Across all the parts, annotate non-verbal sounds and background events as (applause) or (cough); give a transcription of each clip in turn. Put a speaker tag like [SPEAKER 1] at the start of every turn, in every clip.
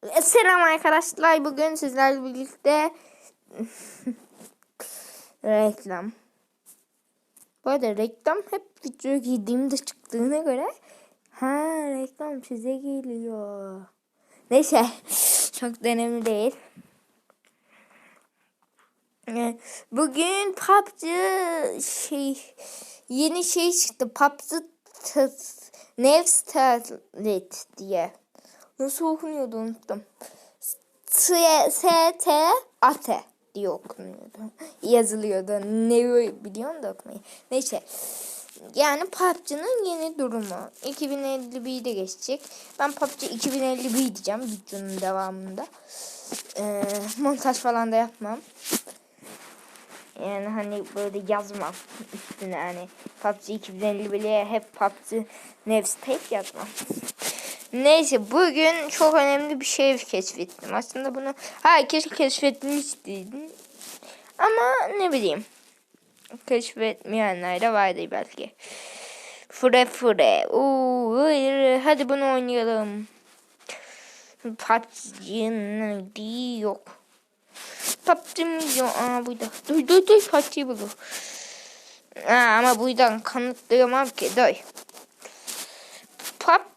[SPEAKER 1] Selam arkadaşlar. Bugün sizlerle birlikte (laughs) reklam. Bu arada reklam hep video giydiğimde çıktığına göre ha reklam size geliyor. Neyse (laughs) çok önemli değil. Ee, Bugün PUBG şey yeni şey çıktı. PUBG Nevstalit diye. Nasıl okunuyordu unuttum. S-T-A-T diye okunuyordu. (laughs) Yazılıyordu. Ne biliyorum da okumayı. Neyse. Yani PUBG'nin yeni durumu. 2051'de geçecek. Ben PUBG 2051 diyeceğim videonun devamında. Ee, montaj falan da yapmam. Yani hani böyle yazmam üstüne hani PUBG 2051'e hep PUBG Nevs yazmam. Neyse bugün çok önemli bir şey keşfettim. Aslında bunu herkes keşfetmişti. Ama ne bileyim. Keşfetmeyenler de vardı belki. Fure fure. Oo, hadi bunu oynayalım. PUBG'nin yok. PUBG'miz yok. Aa burada. Duy duy duy PUBG'yi bulur. Aa, ama buradan kanıtlayamam ki. Duy.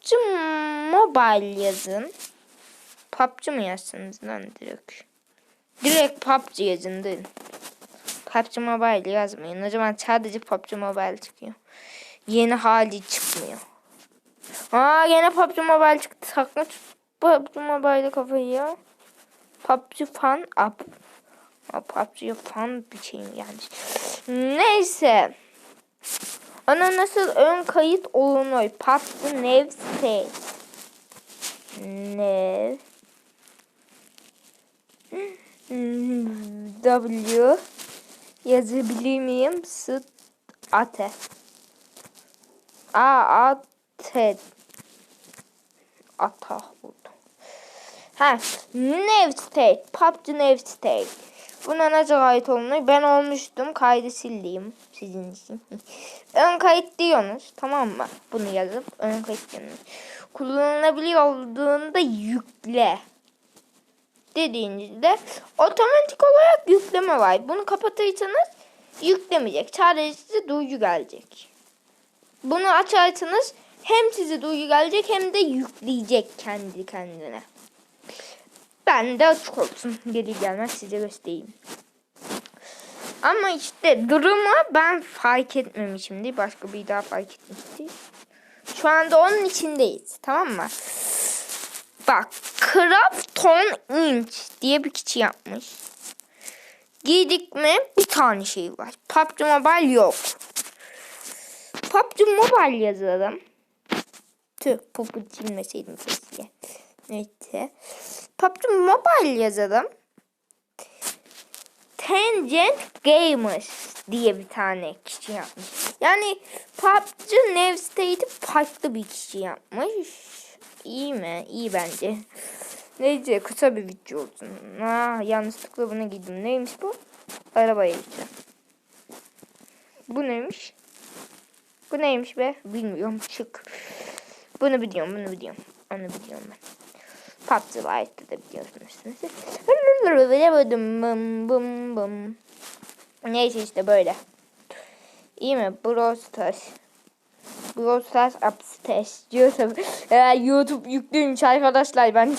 [SPEAKER 1] PUBG Mobile yazın. PUBG mı yazsınız lan direkt? Direkt PUBG yazın değil. PUBG Mobile yazmayın. O zaman sadece PUBG Mobile çıkıyor. Yeni hali çıkmıyor. Aa yine PUBG Mobile çıktı. Sakın PUBG Mobile'e kafayı ya. PUBG Fun Up. PUBG Fun bir şey mi yani? Neyse. Ona nasıl ön kayıt olunur? PUBG Nev State. Nev. W yazabilir miyim? Sıt ate. A ate. Ata oldu. Ha, Nev State. PUBG Nev State. Buna nasıl kayıt olunur? Ben olmuştum. Kaydı sildim sizin için. (laughs) ön kayıt diyorsunuz. Tamam mı? Bunu yazıp ön kayıt diyorsunuz. Kullanılabilir olduğunda yükle. Dediğinizde otomatik olarak yükleme var. Bunu kapatırsanız yüklemeyecek. Sadece size duygu gelecek. Bunu açarsanız hem size duygu gelecek hem de yükleyecek kendi kendine. Ben de açık olsun. Geri gelmez size göstereyim. Ama işte durumu ben fark etmemişimdi. Başka bir daha fark etmişti. Şu anda onun içindeyiz. Tamam mı? Bak. Krafton Inch diye bir kişi yapmış. Giydik mi bir tane şey var. PUBG Mobile yok. PUBG Mobile yazalım. Tüh popu silmeseydim keşke. Neyse. PUBG Mobile yazalım. Tangent Gamers diye bir tane kişi yapmış. Yani PUBG Nev State'i farklı bir kişi yapmış. İyi mi? İyi bence. Neyse kısa bir video olsun. Aa, yanlışlıkla bunu giydim. Neymiş bu? Arabaya gideceğim. Bu neymiş? Bu neymiş be? Bilmiyorum. Çık. Bunu biliyorum. Bunu biliyorum. Onu biliyorum ben. PUBG Lite'da da biliyorsunuz. Bum bum bum. Neyse işte böyle. İyi mi? Brawl Stars. Brawl Stars Upstairs diyorsa YouTube yüklüymüş arkadaşlar ben.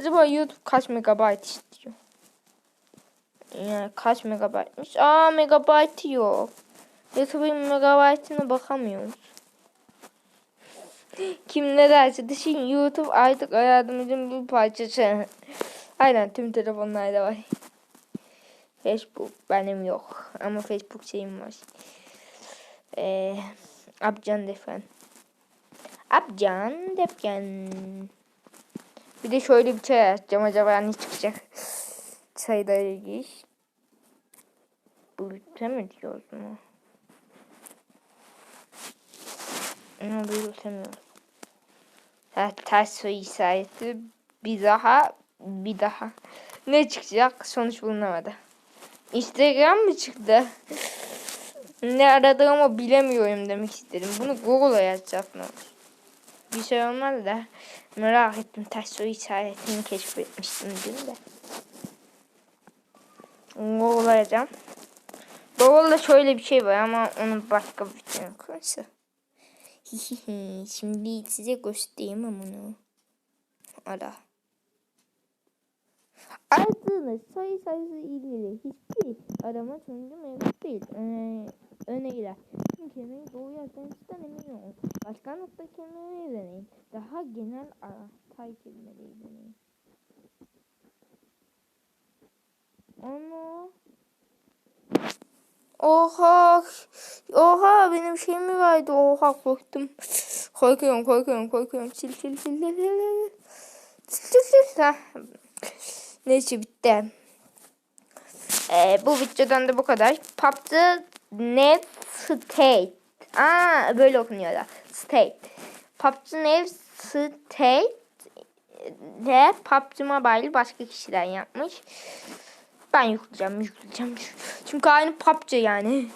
[SPEAKER 1] Acaba YouTube kaç megabayt istiyor? Yani kaç megabaytmış? Aa megabayt yok. YouTube'un megabaytına bakamıyoruz. Kim ne derse düşün YouTube artık hayatımızın bir parçası. Aynen tüm telefonlarda var. Facebook benim yok. Ama Facebook şeyim var. Ee, Abcan Defen. Abcan Defen. Bir de şöyle bir çay açacağım. Acaba ne çıkacak? Çayda ilgili. Büyüte mi diyoruz mu? Ama büyütemiyoruz. Ha, ters soy işareti. Bir daha. Bir daha. Ne çıkacak? Sonuç bulunamadı. Instagram mı çıktı? ne aradığımı bilemiyorum demek istedim. Bunu Google'a yazacak mı? güzel olmaz da merak ettim. Ters soru işaretini keşfetmiştim dün de. Google'layacağım. Google'da şöyle bir şey var ama onu başka bir şey koysa. (laughs) Şimdi size göstereyim onu. Ara. Aradığınız sayı sayısı ilgili hiçbir arama sonucu mevcut değil. Öne, öne gider. Tüm kelimeyi doğru yazdığınızdan emin olun. Başka nokta kelimeleri deneyin. Daha genel tay kelimeleri deneyin. Ama Oha! Oha benim şeyim mi vardı? Oha korktum. Korkuyorum, korkuyorum, korkuyorum. Sil, sil, sil, sil, sil, sil. Sil, sil. Neyse bitti. Ee, bu videodan da bu kadar. PUBG Net State. Aa böyle okunuyor da. State. PUBG Net State de PUBG Mobile başka kişiler yapmış. Ben yükleyeceğim, yükleyeceğim. Çünkü aynı PUBG yani.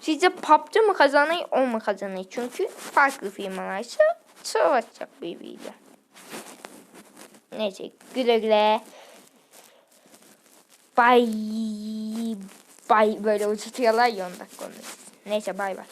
[SPEAKER 1] Sizce PUBG mı kazanıyor, o mu kazanıyor? Çünkü farklı firmalarsa savaşacak birbiriyle. Neyse güle güle. Bay bay böyle uçutuyorlar ya 10 dakika Neyse bay bay.